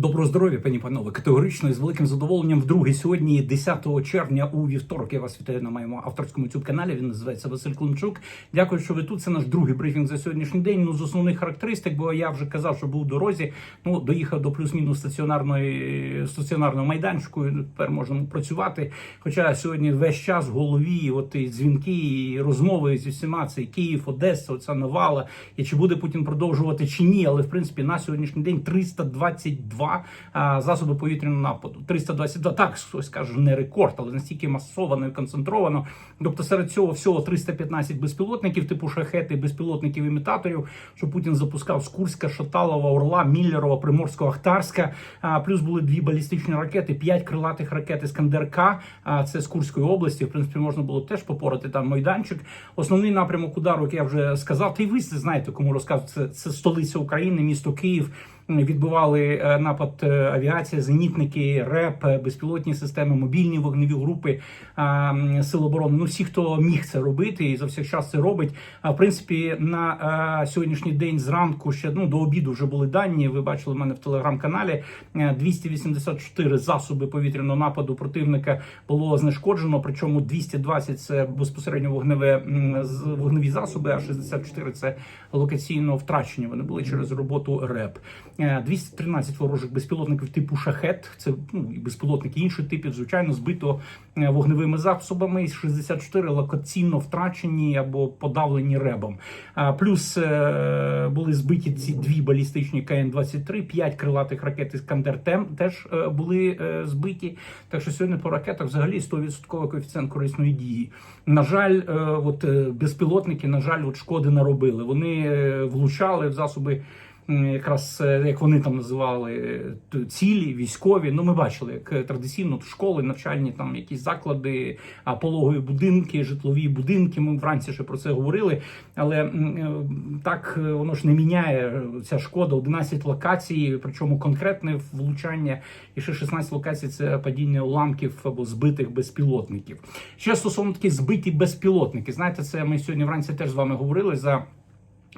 Доброго здоров'я, пані панове. Категорично і з великим задоволенням вдруге сьогодні, 10 червня, у вівторок. Я вас вітаю на моєму авторському youtube каналі. Він називається Василь Климчук. Дякую, що ви тут. Це наш другий брифінг за сьогоднішній день. Ну з основних характеристик, бо я вже казав, що був у дорозі. Ну доїхав до плюс-мінус стаціонарної стаціонарного майданчику. Тепер можемо працювати. Хоча сьогодні весь час в голові, от і дзвінки, і розмови зі всіма це Київ, Одеса, оця навала. І чи буде Путін продовжувати чи ні? Але в принципі на сьогоднішній день 322 засоби повітряного нападу. 322, так хтось каже, не рекорд, але настільки масовано і концентровано. Тобто серед цього всього 315 безпілотників, типу шахети, безпілотників імітаторів, що Путін запускав з Курська, Шаталова, Орла, Міллерова, Приморського, Ахтарська. Плюс були дві балістичні ракети, п'ять крилатих ракет Іскандер К. Це з Курської області. В принципі, можна було теж попорати там майданчик. Основний напрямок удару, як я вже сказав, та й ви знаєте, кому розказувати, це, це столиця України, місто Київ. Відбивали е, напад е, авіація, зенітники, РЕП, е, безпілотні системи, мобільні вогневі групи сил оборони. Ну всі, хто міг це робити, і за всіх час це робить. А в принципі, на сьогоднішній день зранку ще ну до обіду вже були дані. Ви бачили в мене в телеграм-каналі. Е, 284 засоби повітряного нападу противника було знешкоджено. Причому 220 – це безпосередньо вогневе вогневі засоби, а 64 – це локаційно втрачені. Вони були через роботу РЕП. Е, 213 ворожих безпілотників типу шахет. Це ну і безпілотники інших типів, звичайно, збито е, вогневими засобами. І 64 локаційно втрачені або подавлені ребом. Плюс е, були збиті ці дві балістичні КН-23, 5 крилатих ракет Іскандер Тем теж е, були е, збиті. Так що сьогодні по ракетах взагалі 100% коефіцієнт корисної дії. На жаль, е, от е, безпілотники, на жаль, от шкоди наробили. Вони е, влучали в засоби. Якраз е, як вони там називали е, цілі військові. Ну ми бачили, як е, традиційно школи, навчальні там якісь заклади, пологові будинки, житлові будинки. Ми вранці ще про це говорили. Але так воно ж не міняє ця шкода. 11 локацій, причому конкретне влучання, і ще 16 локацій це падіння уламків або збитих безпілотників. Ще стосовно такі збиті безпілотники. Знаєте, це ми сьогодні вранці теж з вами говорили за.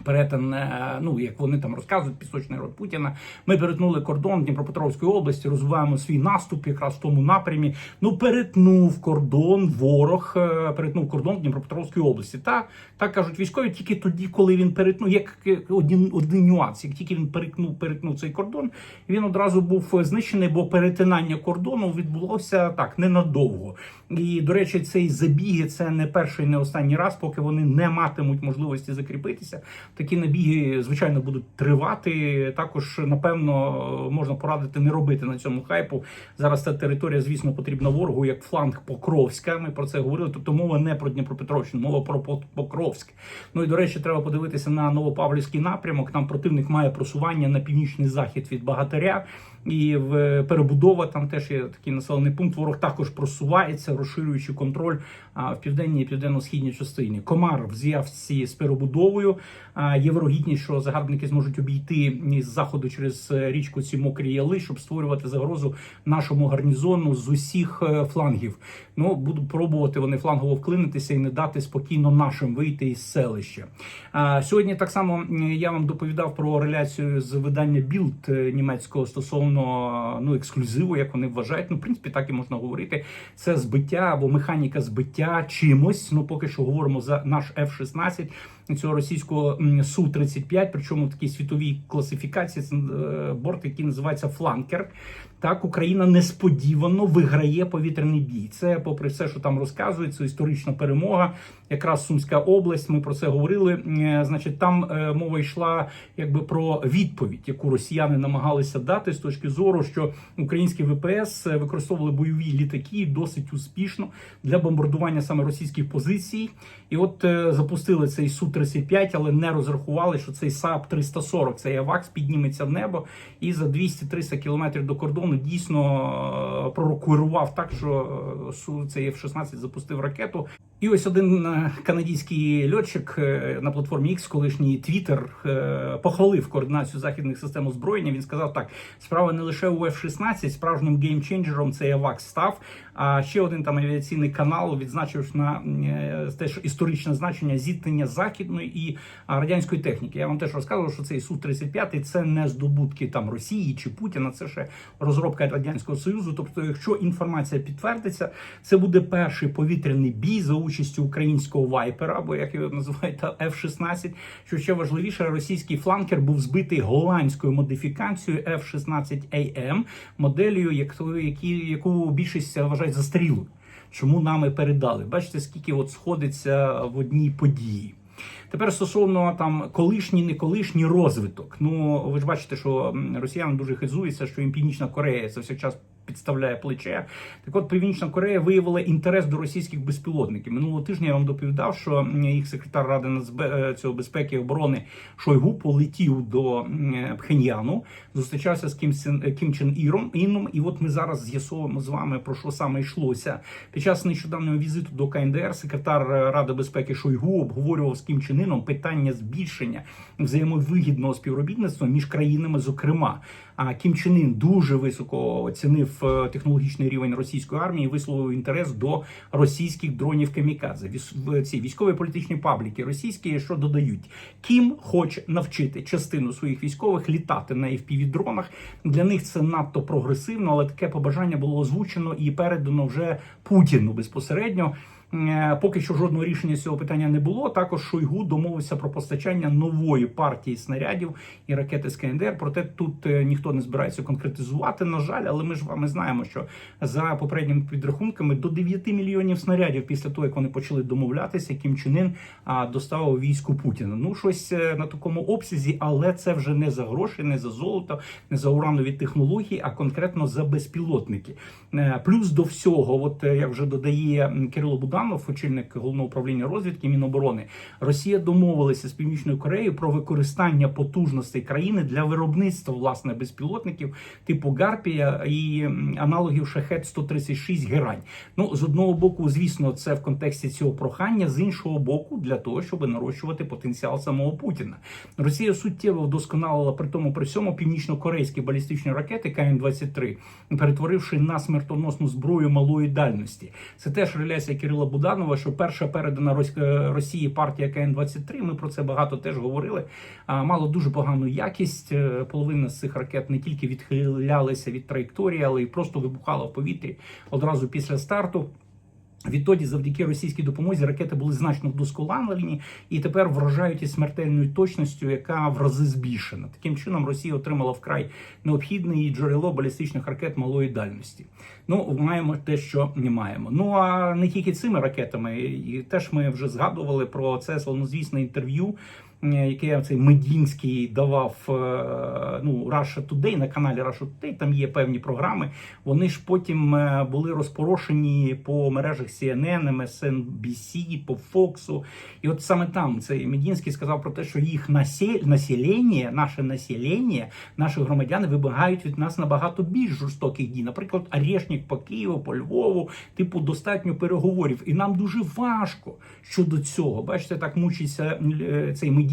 Перетин, е, ну як вони там розказують, пісочний рот Путіна. Ми перетнули кордон Дніпропетровської області, розвиваємо свій наступ якраз в тому напрямі. Ну перетнув кордон, ворог е, перетнув кордон Дніпропетровської області. Та так кажуть військові, тільки тоді, коли він перетнув, як один, один нюанс, як тільки він перетнув, перетнув цей кордон, він одразу був знищений, бо перетинання кордону відбулося так ненадовго. І до речі, цей забіги це не перший, не останній раз, поки вони не матимуть можливості закріпитися. Такі набіги, звичайно, будуть тривати. Також, напевно, можна порадити не робити на цьому хайпу. Зараз ця територія, звісно, потрібна ворогу як фланг Покровська. Ми про це говорили. Тобто мова не про Дніпропетровщину, мова про По- Покровськ. Ну і до речі, треба подивитися на Новопавлівський напрямок. Там противник має просування на північний захід від Багатиря. І в перебудова там теж є такий населений пункт. Ворог також просувається, розширюючи контроль а, в південній і південно-східній частині. Комар в зв'язці з перебудовою. Є вирогідність, що загарбники зможуть обійти із заходу через е, річку ці мокрі яли, щоб створювати загрозу нашому гарнізону з усіх е, флангів. Ну будуть пробувати вони флангово вклинитися і не дати спокійно нашим вийти із селища. Сьогодні так само я вам доповідав про реляцію з видання Білд е, німецького стосовно ну ексклюзиву, як вони вважають. Ну, в принципі, так і можна говорити. Це збиття або механіка збиття чимось. Ну поки що говоримо за наш F-16, цього російського су 35 причому в такій світовій класифікації це е, борт, який називається фланкер. Так, Україна несподівано виграє повітряний бій. Це, попри все, що там розказується, історична перемога. Якраз Сумська область. Ми про це говорили. Е, Значить, там е, мова йшла якби про відповідь, яку росіяни намагалися дати з точки зору, що українські ВПС використовували бойові літаки досить успішно для бомбардування саме російських позицій. І от запустили цей су 35 але не розрахували, що цей САП 340 цей АВАКС підніметься в небо і за 200-300 кілометрів до кордону дійсно е, пророкурував так, що е, Су- цей F-16 запустив ракету. І ось один е, канадський льотчик е, на платформі X, колишній е, похвалив координацію західних систем озброєння. Він сказав так: справа не лише у F-16, справжнім геймченджером це АВАК став. А ще один там авіаційний канал відзначив на е, теж історичне значення зіткнення західної і радянської техніки. Я вам теж розказував, що цей су 35 це не здобутки там Росії чи Путіна. Це ще розробка радянського союзу. Тобто, якщо інформація підтвердиться, це буде перший повітряний бій за участю українського вайпера, або як його називають F-16. Що ще важливіше, російський фланкер був збитий голландською модифікацією F-16AM, моделлю, яку, більшість вважають застарілою. Чому нами передали? Бачите, скільки от сходиться в одній події. Тепер стосовно там колишній, не колишній розвиток. Ну ви ж бачите, що росіяни дуже хизуються, що їм Північна Корея це все час підставляє плече. Так от Північна Корея виявила інтерес до російських безпілотників. Минулого тижня я вам доповідав, що їх секретар ради нацбе- е, цього безпеки і оборони Шойгу полетів до м, Пхеньяну, зустрічався з Кім, Сен, Кім Чен Іром Іном. І от ми зараз з'ясовуємо з вами про що саме йшлося. Під час нещодавнього візиту до КНДР секретар Ради безпеки Шойгу обговорював з Кім Чен Іном питання збільшення взаємовигідного співробітництва між країнами, зокрема. А Кім Чен Ін дуже високо оцінив е, технологічний рівень російської армії, висловив інтерес до російських дронів камікадзе. В ці військові політичні пабліки російські, що додають, Кім хоче навчити частину своїх військових літати на fpv дронах. Для них це надто прогресивно, але таке побажання було озвучено і передано вже Путіну безпосередньо. Е, Поки що жодного рішення з цього питання не було. Також Шойгу домовився про постачання нової партії снарядів і ракети з КНДР. Проте тут е, ніхто не збирається конкретизувати. На жаль, але ми ж вами знаємо, що за попередніми підрахунками до 9 мільйонів снарядів після того, як вони почали домовлятися, Кім Чен Ін доставив війську Путіна. Ну щось е, на такому обсязі, але це вже не за гроші, не за золото, не за уранові технології, а конкретно за безпілотники. Плюс до всього, от як вже додає Кирило Буданов, очільник головного управління розвідки Міноборони, Росія домовилася з Північною Кореєю про використання потужностей країни для виробництва власне безпілотників типу Гарпія і аналогів Шахет 136 Герань. Ну з одного боку, звісно, це в контексті цього прохання, з іншого боку, для того, щоб нарощувати потенціал самого Путіна. Росія суттєво вдосконалила при тому при всьому північно-корейські балістичні ракети КН-23, перетворивши на смертоносну зброю малої дальності. Це теж реляція Кирила Буданова, що перша передана е, Росії партія КН-23, Ми про це багато теж говорили. Мало дуже погану якість. Е, Половина з цих ракет не тільки відхилялися від траєкторії, але й просто вибухала в повітрі одразу після старту. Відтоді, завдяки російській допомозі, ракети були значно вдосконалені і тепер вражають із смертельною точністю, яка в рази збільшена. Таким чином, Росія отримала вкрай необхідне джерело балістичних ракет малої дальності. Ну, маємо те, що не маємо. Ну а не тільки цими ракетами, і теж ми вже згадували про це славнозвісне інтерв'ю. Е, Яке цей Медінський давав е, ну Russia Today, на каналі Russia Today, там є певні програми. Вони ж потім е, були розпорошені по мережах CNN, MSNBC, по Fox. І от саме там цей Медінський сказав про те, що їх населення, наше населення, наші громадяни вимагають від нас набагато більш жорстоких дій. Наприклад, арешник по Києву, по Львову, типу, достатньо переговорів. І нам дуже важко щодо цього. Бачите, так мучиться цей Медінський.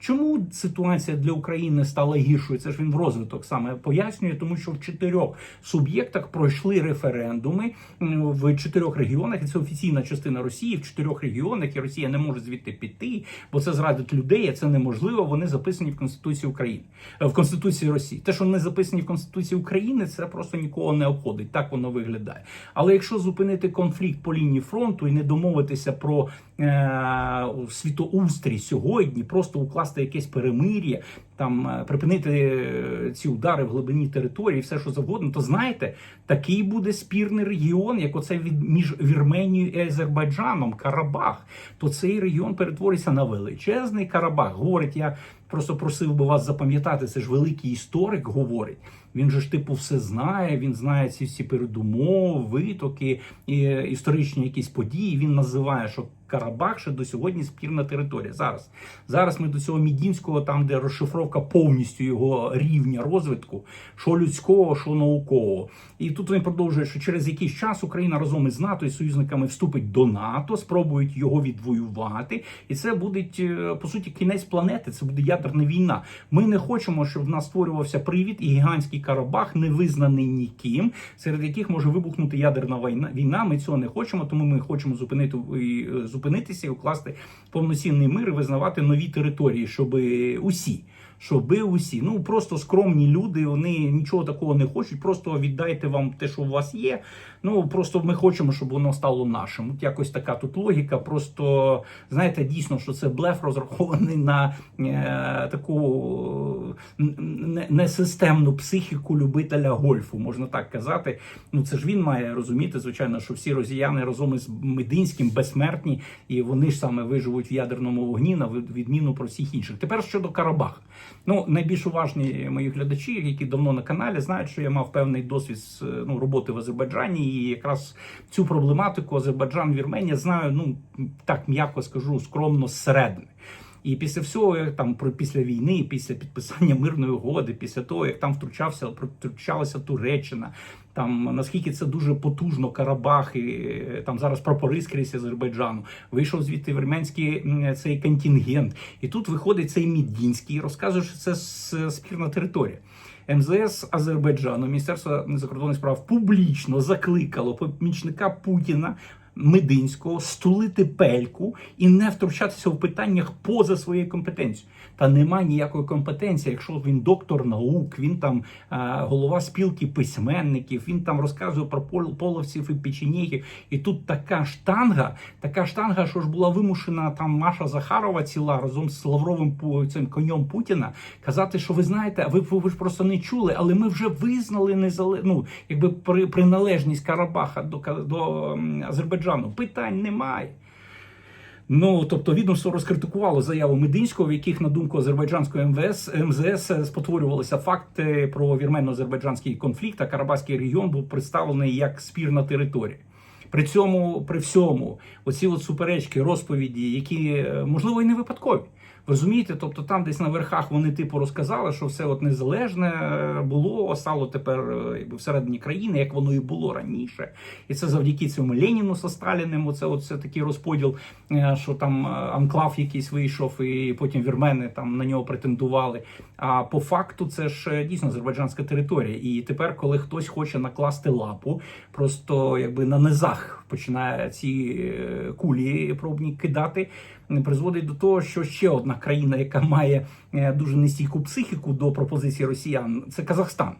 Чому ситуація для України стала гіршою? Це ж він в розвиток саме пояснює, тому що в чотирьох суб'єктах пройшли референдуми в чотирьох регіонах. І це офіційна частина Росії в чотирьох регіонах. І Росія не може звідти піти, бо це зрадить людей. а Це неможливо. Вони записані в Конституції України, е, в Конституції Росії. Те, що не записані в Конституції України, це просто нікого не обходить. Так воно виглядає. Але якщо зупинити конфлікт по лінії фронту і не домовитися про е, світоустрій сьогодні, просто укласти якесь перемир'я, там е, припинити е, ці удари в глибині території, все що завгодно, то знаєте, такий буде спірний регіон, як оце від між Вірменією і Азербайджаном, Карабах. То цей регіон перетвориться на величезний Карабах. Говорить, я просто просив би вас запам'ятати. Це ж великий історик говорить. Він же ж типу все знає. Він знає ці всі передумови, витоки, і, е, історичні якісь події. Він називає, що Карабах ще до сьогодні спірна територія. Зараз зараз ми до цього Мідінського, там де розшифровка. повністю його рівня розвитку, що людського, що наукового. І тут він продовжує, що через якийсь час Україна разом із НАТО і союзниками вступить до НАТО, спробують його відвоювати, і це буде е, по суті кінець планети. Це буде ядерна війна. Ми не хочемо, щоб в нас створювався привід і гігантський Карабах, не визнаний ніким, серед яких може вибухнути ядерна війна. Війна. Ми цього не хочемо, тому ми хочемо зупинити е, зупинитися і укласти повноцінний мир і визнавати нові території, щоб усі. Щоби усі, ну просто скромні люди, вони нічого такого не хочуть. Просто віддайте вам те, що у вас є. Ну просто ми хочемо, щоб воно стало нашим. От якось така тут логіка. Просто знаєте, дійсно, що це блеф розрахований на е, таку несистемну психіку любителя гольфу, можна так казати. Ну це ж він має розуміти, звичайно, що всі росіяни разом із Мединським безсмертні, і вони ж саме виживуть в ядерному вогні на від- відміну про всіх інших. Тепер щодо Карабах. Ну найбільш уважні мої глядачі, які давно на каналі, знають, що я мав певний досвід е, ну, роботи в Азербайджані, і якраз цю проблематику Азербайджан Вірменія знаю, ну так м'яко скажу, скромно зсередини. І після всього, як там про після війни, після підписання мирної угоди, після того як там втручався, втручалася Туреччина, там наскільки це дуже потужно Карабах, і е, там зараз прапори скрізь Азербайджану. Вийшов звідти вірменський цей контингент, і тут виходить цей Мідінський, розказує, що це спірна територія. МЗС Азербайджану, Міністерство закордонних справ публічно закликало помічника Путіна Мединського стулити пельку і не втручатися в питаннях поза своєю компетенцією. Та нема ніякої компетенції, якщо він доктор наук, він там е, голова спілки письменників, він там розказує про пол- половців і печенєгів. І тут така штанга, така штанга, що ж була вимушена там Маша Захарова ціла разом з Лавровим цим конем Путіна казати, що ви знаєте, ви, ви ж просто не чули, але ми вже визнали незале... ну, якби при, приналежність Карабаха до, до м, Азербайджану. Питань немає. Ну тобто відомство розкритикувало заяву Мединського, в яких, на думку азербайджанського МВС МЗС е, спотворювалися факти про вірменно-азербайджанський конфлікт. А Карабахський регіон був представлений як спірна територія. При цьому, при всьому, оці от суперечки, розповіді, які е, можливо і не випадкові. Розумієте, тобто там десь на верхах вони типу розказали, що все от незалежне е, було, стало тепер е, якби всередині країни, як воно і було раніше. І це завдяки цьому Леніну со Сталіним. Оце от все такий розподіл, е, що там анклав якийсь вийшов, і потім вірмени там на нього претендували. А по факту це ж дійсно азербайджанська територія. І тепер, коли хтось хоче накласти лапу, просто якби на низах починає ці кулі пробні кидати, призводить до того, що ще одна країна, яка має е, дуже нестійку психіку до пропозиції росіян, це Казахстан.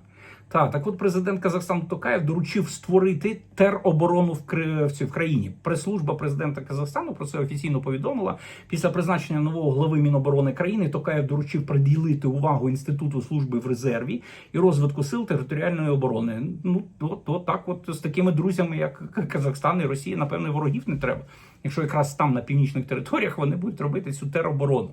Так, так от президент Казахстану Токаєв доручив створити тероборону в, в, країні. Прес-служба президента Казахстану про це офіційно повідомила. Після призначення нового глави Міноборони країни Токаєв доручив приділити увагу інституту служби в резерві і розвитку сил територіальної оборони. Ну от, от так, от з такими друзями, як Казахстан і Росія, напевне, ворогів не треба. Якщо якраз там на північних територіях вони будуть робити цю тероборону.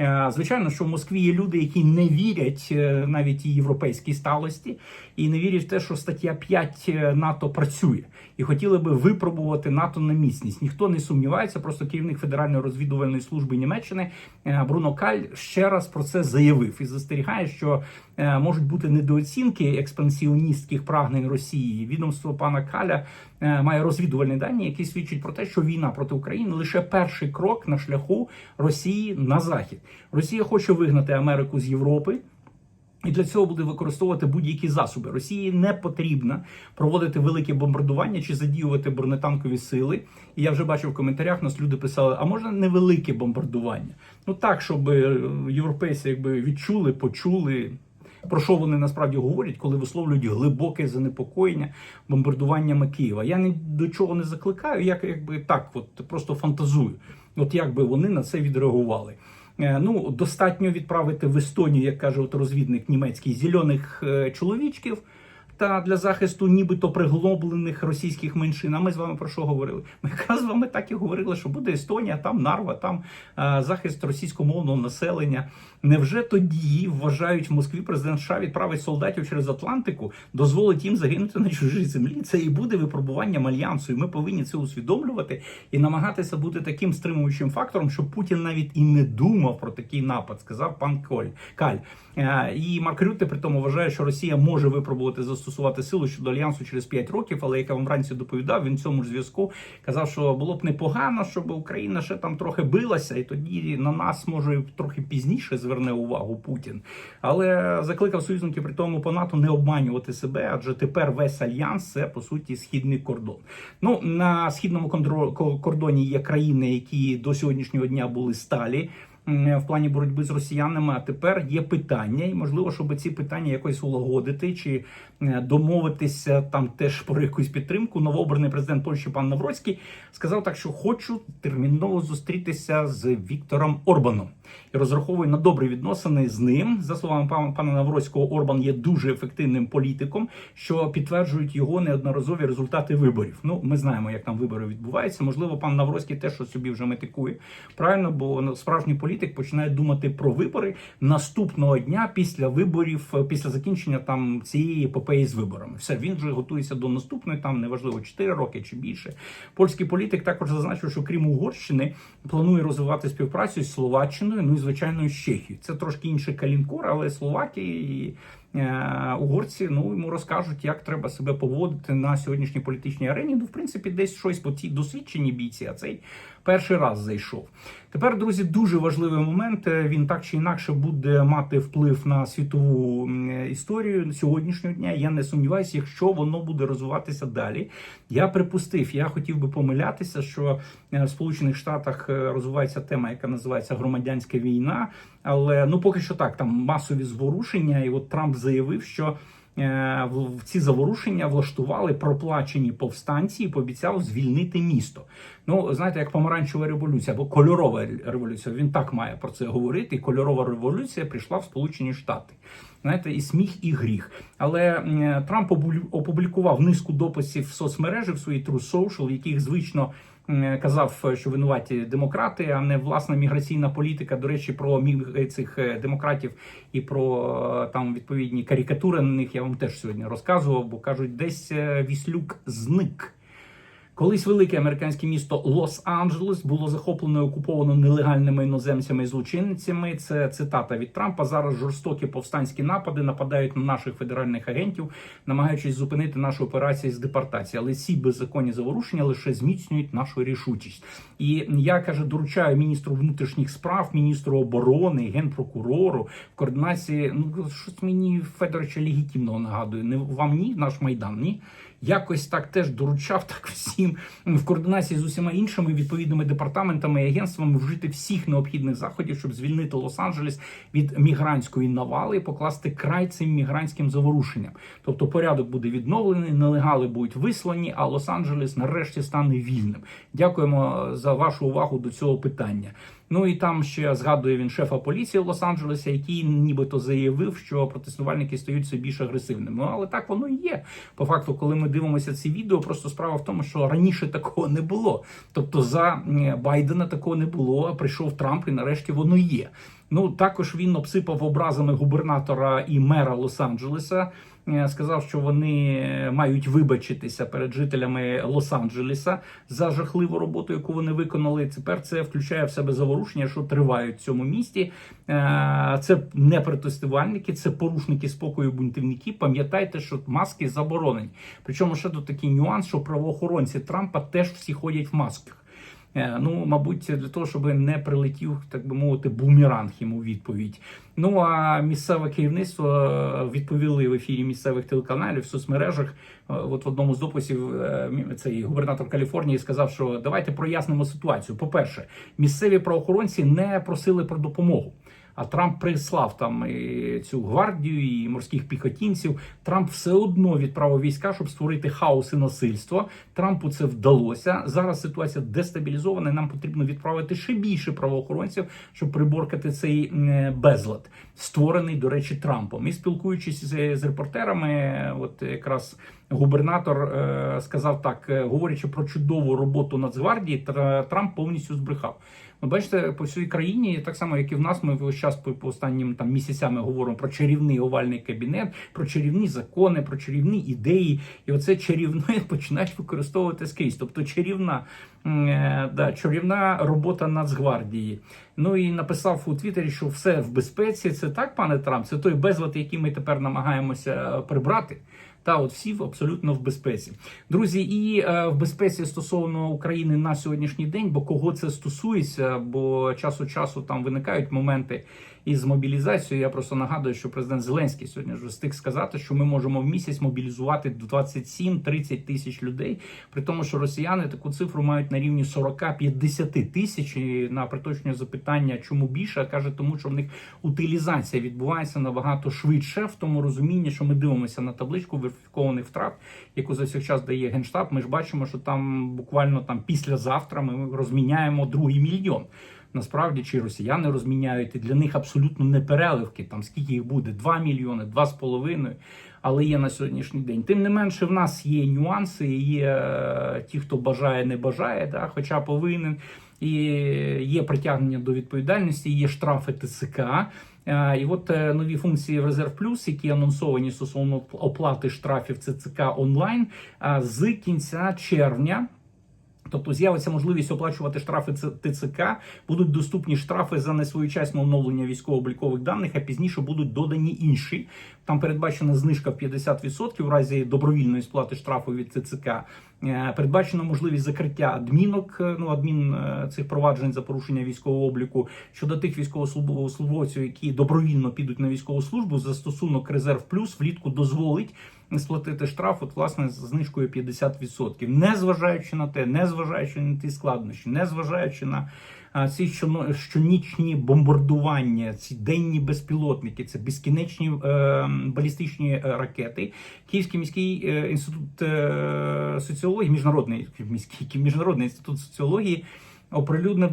Е, Звичайно, що в Москві є люди, які не вірять е, навіть європейській сталості, і не вірять в те, що стаття 5 НАТО працює, і хотіли би випробувати НАТО на міцність. Ніхто не сумнівається. Просто керівник Федеральної розвідувальної служби Німеччини е, Бруно Каль ще раз про це заявив і застерігає, що е, можуть бути недооцінки експансіоністських прагнень Росії. Відомство пана Каля е, має розвідувальні дані, які свідчать про те, що війна проти України лише перший крок на шляху Росії на захід. Росія хоче вигнати Америку з Європи. І для цього буде використовувати будь-які засоби. Росії не потрібно проводити великі бомбардування чи задіювати бронетанкові сили. І я вже бачив в коментарях, нас люди писали: а можна невелике бомбардування? Ну так, щоб е, європейці якби відчули, почули. Про що вони насправді говорять, коли висловлюють глибоке занепокоєння бомбардуваннями Києва? Я ні до чого не закликаю, я якби так, от просто фантазую. От як би вони на це відреагували. Е, Ну, достатньо відправити в Естонію, як каже от розвідник німецький, зелених е, чоловічків. Та для захисту нібито приглоблених російських меншин. А ми з вами про що говорили? Ми якраз з вами так і говорили, що буде Естонія, там Нарва, там е, захист російськомовного населення. Невже тоді вважають в Москві президент США відправить солдатів через Атлантику, дозволить їм загинути на чужій землі? Це і буде випробуванням альянсу. І ми повинні це усвідомлювати і намагатися бути таким стримуючим фактором, щоб Путін навіть і не думав про такий напад, сказав пан Коль Каль. Е, І Марк Рютте при тому вважає, що Росія може випробувати застосувати силу щодо альянсу через 5 років. Але як я вам вранці доповідав, він в цьому ж зв'язку казав, що було б непогано, щоб Україна ще там трохи билася, і тоді на нас може трохи пізніше зверне увагу Путін. Але закликав союзників при тому по НАТО не обманювати себе, адже тепер весь альянс це по суті східний кордон. Ну на східному кордоні є країни, які до сьогоднішнього дня були сталі. В плані боротьби з росіянами, а тепер є питання, і можливо, щоб ці питання якось улагодити чи е, домовитися там теж про якусь підтримку. Новообраний президент Польщі пан Навроцький сказав так, що хочу терміново зустрітися з Віктором Орбаном і розраховую на добрі відносини з ним. За словами пана Навроцького, Орбан є дуже ефективним політиком, що підтверджують його неодноразові результати виборів. Ну, ми знаємо, як там вибори відбуваються. Можливо, пан Навроцький теж собі вже метикує. Правильно, бо справжній політик починає думати про вибори наступного дня після виборів, е, після закінчення там цієї епопеї з виборами. Все він вже готується до наступної, там неважливо 4 роки чи більше. Польський політик також зазначив, що крім Угорщини планує розвивати співпрацю з Словаччиною, ну і звичайно з Чехією. Це трошки інший калінкор, але Словакії і угорці ну йому розкажуть, як треба себе поводити на сьогоднішній політичній арені. Ну, в принципі, десь щось по цій досвідченій бійці, а цей перший раз зайшов. Тепер, друзі, дуже важливий момент. Е, Він так чи інакше буде мати вплив на світову м, історію сьогоднішнього дня. Я не сумніваюся, якщо воно буде розвиватися далі. Я припустив, я хотів би помилятися, що е, в Сполучених Штатах е, розвивається тема, яка називається громадянська війна. Але ну поки що так, там масові зворушення, і от Трамп заявив, що. е, В ці заворушення влаштували проплачені повстанці і пообіцяв звільнити місто. Ну знаєте, як помаранчева революція або кольорова революція. Він так має про це говорити. Кольорова революція прийшла в Сполучені Штати. Знаєте, і сміх, і гріх. Але Трамп опублікував низку дописів в соцмережі в своїй True Social, яких звично казав, що винуваті демократи, а не власна міграційна політика. До речі, про міг цих е, демократів і про е, там відповідні карикатури на них я вам теж сьогодні розказував, бо кажуть, десь е, Віслюк зник. Колись велике американське місто Лос-Анджелес було захоплено і окуповано нелегальними іноземцями і злочинцями. Це цитата від Трампа. Зараз жорстокі повстанські напади нападають на наших федеральних агентів, намагаючись зупинити нашу операцію з депортації. Але ці беззаконні заворушення лише зміцнюють нашу рішучість. І я каже, доручаю міністру внутрішніх справ, міністру оборони, генпрокурору в координації. Ну щось мені Федоровича легітимного нагадує. Не вам ні, наш майдан ні. Якось так теж доручав так всім в координації з усіма іншими відповідними департаментами і агентствами вжити всіх необхідних заходів, щоб звільнити Лос-Анджелес від мігрантської навали і покласти край цим мігрантським заворушенням. Тобто порядок буде відновлений, нелегали будуть вислані, а Лос-Анджелес нарешті стане вільним. Дякуємо за вашу увагу до цього питання. Ну і там ще згадує він шефа поліції Лос-Анджелеса, який нібито заявив, що протестувальники стають все більш агресивними. Ну але так воно і є. По факту, коли ми дивимося ці відео, просто справа в тому, що раніше такого не було. Тобто за Байдена такого не було. А прийшов Трамп, і нарешті воно є. Ну також він обсипав образами губернатора і мера Лос-Анджелеса. Е, Сказав, що вони мають вибачитися перед жителями Лос-Анджелеса за жахливу роботу, яку вони виконали. Тепер це включає в себе заворушення, що тривають в цьому місті. Е, Це не протестувальники, це порушники спокою, бунтівники. Пам'ятайте, що маски заборонені. Причому ще тут такий нюанс, що правоохоронці Трампа теж всі ходять в масках. Е, Ну, мабуть, для того, щоб не прилетів, так би мовити, бумеранг йому відповідь. Ну а місцеве керівництво е, відповіли в ефірі місцевих телеканалів в соцмережах. Е, От в одному з дописів цей губернатор Каліфорнії сказав, що давайте прояснимо ситуацію. По перше, місцеві правоохоронці не просили про допомогу. А Трамп прислав там і цю гвардію і морських піхотінців. Трамп все одно відправив війська, щоб створити хаос і насильство. Трампу це вдалося. Зараз ситуація дестабілізована. і Нам потрібно відправити ще більше правоохоронців, щоб приборкати цей безлад, створений, до речі, Трампом. І спілкуючись з, з репортерами, от якраз губернатор е, сказав так, е, говорячи про чудову роботу Нацгвардії, Трамп повністю збрехав. Ви бачите, по всій країні, так само як і в нас, ми весь час по, по останнім там місяцями говоримо про чарівний овальний кабінет, про чарівні закони, про чарівні ідеї. І оце чарівне починають використовувати скрізь. Тобто чарівна, е, да, чарівна робота Нацгвардії. Ну і написав у Твіттері, що все в безпеці. Це так, пане Трамп, це той безлад, який ми тепер намагаємося прибрати. Та от всі абсолютно в безпеці, друзі, і е, в безпеці стосовно України на сьогоднішній день, бо кого це стосується, бо час у часу там виникають моменти із мобілізацією. Я просто нагадую, що президент Зеленський сьогодні вже встиг сказати, що ми можемо в місяць мобілізувати 27-30 тисяч людей, при тому, що росіяни таку цифру мають на рівні 40-50 тисяч. І на приточне запитання, чому більше, каже, тому що в них утилізація відбувається набагато швидше, в тому розумінні, що ми дивимося на табличку верифікованих втрат, яку за цей час дає генштаб. Ми ж бачимо, що там буквально там післязавтра ми розміняємо другий мільйон. Насправді, чи росіяни розміняють, і для них абсолютно не переливки, там скільки їх буде, 2 мільйони, 2,5, але є на сьогоднішній день. Тим не менше, в нас є нюанси, є е, ті, хто бажає, не бажає, да, хоча повинен. І є притягнення до відповідальності, є штрафи ТЦК. Е, І от е, нові функції Резерв Плюс, які анонсовані стосовно оплати штрафів ЦЦК онлайн з кінця червня. Тобто з'явиться можливість оплачувати штрафи ТЦК, будуть доступні штрафи за несвоєчасне оновлення військово-облікових даних, а пізніше будуть додані інші. Там передбачена знижка в 50% в разі добровільної сплати штрафу від ТЦК. Е, Передбачена можливість закриття адмінок, е, ну адмін е, цих проваджень за порушення військового обліку щодо тих військовослужбовців, які добровільно підуть на військову службу. Застосунок резерв плюс влітку дозволить сплатити штраф, от власне з знижкою 50%. Не зважаючи на те, не зважаючи на ті складнощі, не зважаючи на а, ці щонічні бомбардування, ці денні безпілотники, це безкінечні е, балістичні е, ракети. Київський міський е, інститут е, соціології, міжнародний міський міжнародний інститут соціології. Оприлюднив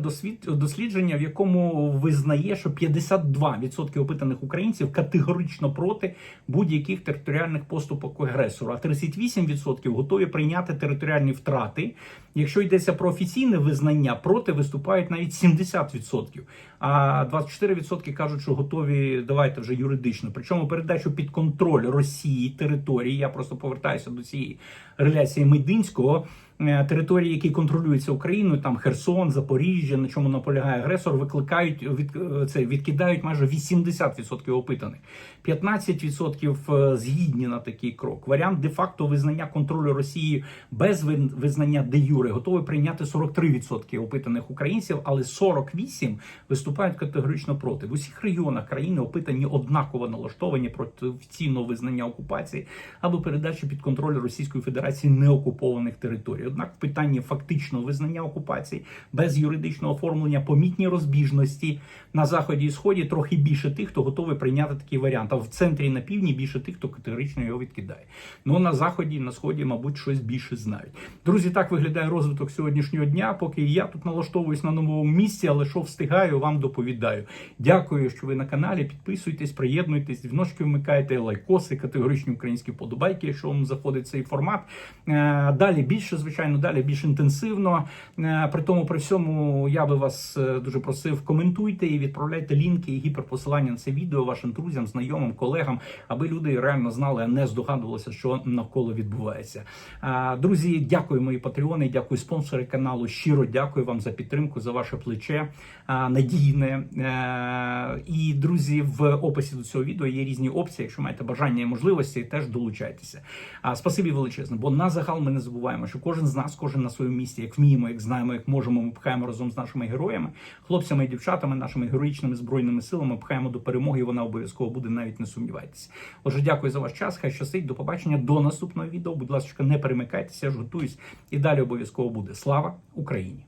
дослідження, в якому визнає, що 52% опитаних українців категорично проти будь-яких територіальних поступок агресору, а 38% готові прийняти територіальні втрати. Якщо йдеться про офіційне визнання, проти виступають навіть 70%. А 24% кажуть, що готові давайте вже юридично. Причому передачу під контроль Росії території. Я просто повертаюся до цієї реляції Мединського. Е, Території, які контролюються Україною, там Херсон, Запоріжжя, на чому наполягає агресор, викликають від е, це відкидають майже 80% опитаних. 15% е, згідні на такий крок. Варіант де-факто визнання контролю Росії без визнання де юре готові прийняти 43% опитаних українців, але 48 виступають категорично проти. В усіх регіонах країни опитані однаково налаштовані проти офіційного визнання окупації або передачі під контроль Російської Федерації неокупованих територій. Однак в питанні фактичного визнання окупації без юридичного оформлення помітні розбіжності на заході і сході трохи більше тих, хто готовий прийняти такий варіант. А в центрі і на півдні більше тих, хто категорично його відкидає. Ну на заході і на сході, мабуть, щось більше знають. Друзі, так виглядає розвиток сьогоднішнього дня. Поки я тут налаштовуюсь на новому місці, але що встигаю, вам доповідаю. Дякую, що ви на каналі. Підписуйтесь, приєднуйтесь, дзвіночки вмикайте, лайкоси, категоричні українські подобайки, якщо вам заходить цей формат. Е, Далі більше, звичайно, далі більш інтенсивно. Е, При тому, при всьому, я би вас е, дуже просив, коментуйте і відправляйте лінки і гіперпосилання на це відео вашим друзям, знайомим, колегам, аби люди реально знали, а не здогадувалися, що навколо відбувається. Е, Друзі, дякую, мої патреони, дякую спонсори каналу. Щиро дякую вам за підтримку, за ваше плече надійне. І друзі, в описі до цього відео є різні опції. Якщо маєте бажання і можливості, теж долучайтеся. Спасибі величезне, бо на загал ми не забуваємо, що кожен з нас, кожен на своєму місці, як вміємо, як знаємо, як можемо, ми пхаємо разом з нашими героями, хлопцями і дівчатами, нашими героїчними збройними силами, пхаємо до перемоги. і Вона обов'язково буде, навіть не сумнівайтеся. Отже, дякую за ваш час. Хай щастить. До побачення. До наступного відео. Будь ласка, не перемикайтеся, ж готуюсь. І далі обов'язково буде. Слава Україні!